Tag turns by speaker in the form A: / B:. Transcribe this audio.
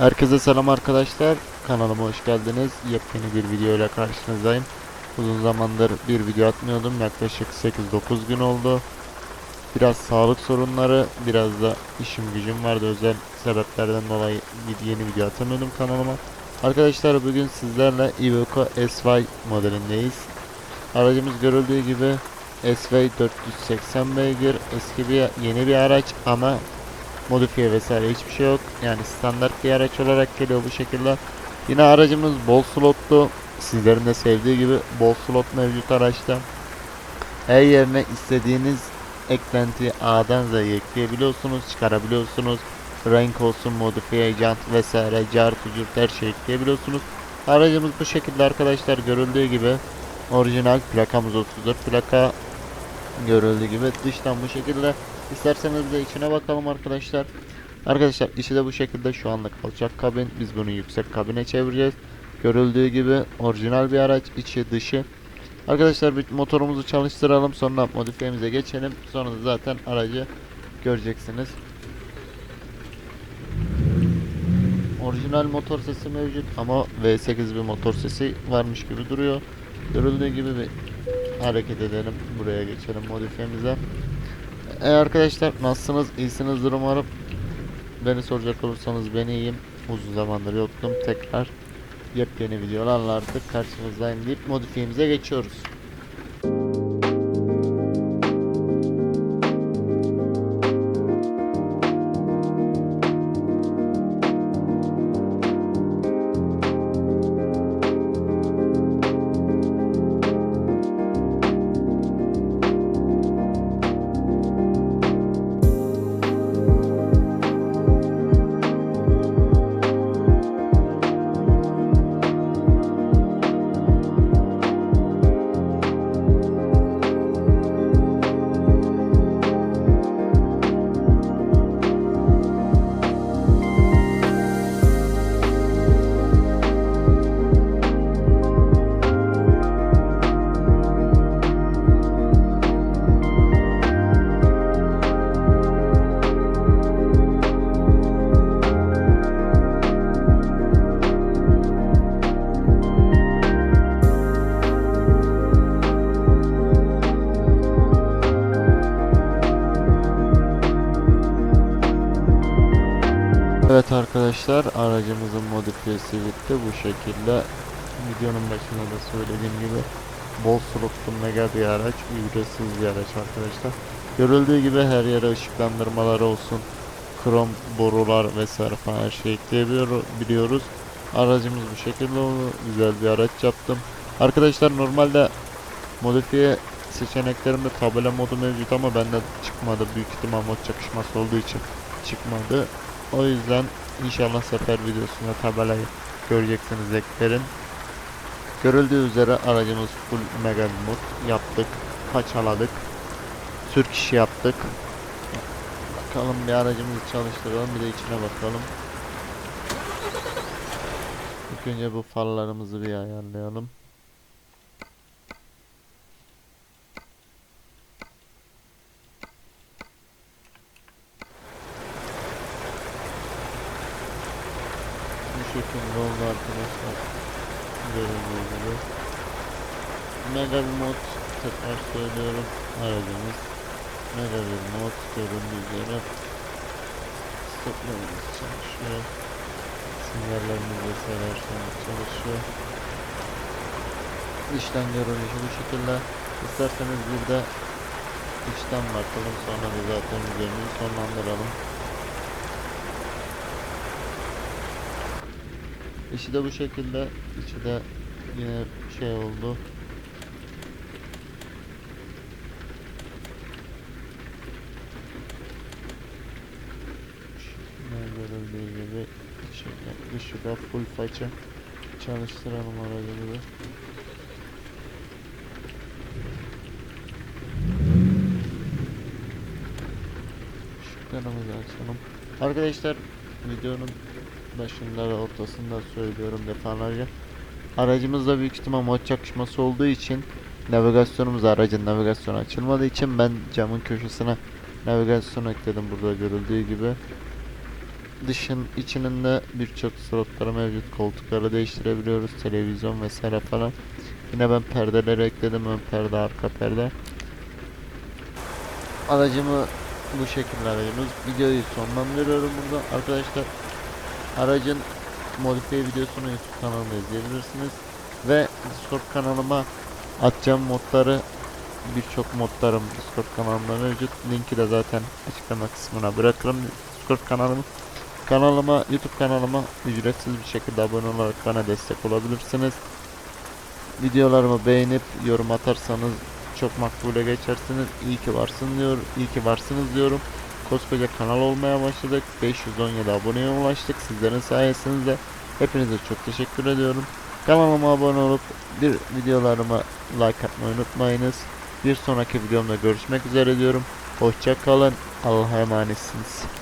A: Herkese selam arkadaşlar. Kanalıma hoş geldiniz. Yepyeni bir video ile karşınızdayım. Uzun zamandır bir video atmıyordum. Yaklaşık 8-9 gün oldu. Biraz sağlık sorunları, biraz da işim gücüm vardı. Özel sebeplerden dolayı yeni video atamıyordum kanalıma. Arkadaşlar bugün sizlerle Iveco SY modelindeyiz. Aracımız görüldüğü gibi SY 480 beygir. Eski bir yeni bir araç ama modifiye vesaire hiçbir şey yok. Yani standart bir araç olarak geliyor bu şekilde. Yine aracımız bol slotlu. Sizlerin de sevdiği gibi bol slot mevcut araçta. Her yerine istediğiniz eklentiyi A'dan Z'ye ekleyebiliyorsunuz, çıkarabiliyorsunuz. Renk olsun, modifiye, jant vesaire, car tucur her şeyi ekleyebiliyorsunuz. Aracımız bu şekilde arkadaşlar görüldüğü gibi orijinal plakamız 34 plaka görüldüğü gibi dıştan bu şekilde İsterseniz de içine bakalım arkadaşlar. Arkadaşlar içi de bu şekilde şu anlık alçak kabin. Biz bunu yüksek kabine çevireceğiz. Görüldüğü gibi orijinal bir araç içi dışı. Arkadaşlar bir motorumuzu çalıştıralım sonra modifiyemize geçelim. Sonra zaten aracı göreceksiniz. Orijinal motor sesi mevcut ama V8 bir motor sesi varmış gibi duruyor. Görüldüğü gibi bir hareket edelim. Buraya geçelim modifiyemize. E arkadaşlar nasılsınız? İyisinizdir umarım. Beni soracak olursanız ben iyiyim. Uzun zamandır yoktum. Tekrar yepyeni videolarla artık karşınızdayım deyip modifiyemize geçiyoruz. Arkadaşlar aracımızın modifiyesi bitti. Bu şekilde videonun başında da söylediğim gibi bol slotlu mega bir araç ücretsiz bir araç arkadaşlar. Görüldüğü gibi her yere ışıklandırmaları olsun krom borular vesaire falan her şey ekleyebiliyoruz aracımız bu şekilde oldu. Güzel bir araç yaptım. Arkadaşlar normalde modifiye seçeneklerimde tabela modu mevcut ama bende çıkmadı. Büyük ihtimal mod çakışması olduğu için çıkmadı. O yüzden inşallah sefer videosunda tabelayı göreceksiniz eklerin. Görüldüğü üzere aracımız full mega mod yaptık. Paçaladık. Türk işi yaptık. Bakalım bir aracımızı çalıştıralım bir de içine bakalım. İlk önce bu farlarımızı bir ayarlayalım. Bu şekilde oldu arkadaşlar. Görüldüğü gibi. Mega bir mod tekrar söylüyorum. Aracımız mega bir mod görüldüğü üzere. Stoplarımız çalışıyor. Sinyallerimiz vesaire her şey çalışıyor. Dıştan görünüşü bu şekilde. İsterseniz bir de içten bakalım sonra da zaten videomuzu sonlandıralım. İçi de bu şekilde. İçi de yine şey oldu. Görüldüğü gibi şöyle dışı da full faça çalıştıralım aracımızı. Işıklarımızı açalım. Arkadaşlar videonun başında ve ortasında söylüyorum defalarca. Aracımızda büyük ihtimal mod çakışması olduğu için navigasyonumuz aracın navigasyonu açılmadığı için ben camın köşesine navigasyon ekledim burada görüldüğü gibi. dışın içinin de birçok slotları mevcut. Koltukları değiştirebiliyoruz. Televizyon vesaire falan. Yine ben perdeleri ekledim. Ön perde, arka perde. Aracımı bu şekilde aracımız. Videoyu sonlandırıyorum burada arkadaşlar. Aracın modifiye videosunu YouTube kanalında izleyebilirsiniz. Ve Discord kanalıma atacağım modları birçok modlarım Discord kanalımda mevcut. Linki de zaten açıklama kısmına bırakırım. Discord kanalımı. Kanalıma, YouTube kanalıma ücretsiz bir şekilde abone olarak bana destek olabilirsiniz. Videolarımı beğenip yorum atarsanız çok makbule geçersiniz. İyi ki varsın diyor, iyi ki varsınız diyorum. Koskoca kanal olmaya başladık. 517 aboneye ulaştık. Sizlerin sayesinde hepinize çok teşekkür ediyorum. Kanalıma abone olup bir videolarıma like atmayı unutmayınız. Bir sonraki videomda görüşmek üzere diyorum. Hoşça kalın. Allah'a emanetsiniz.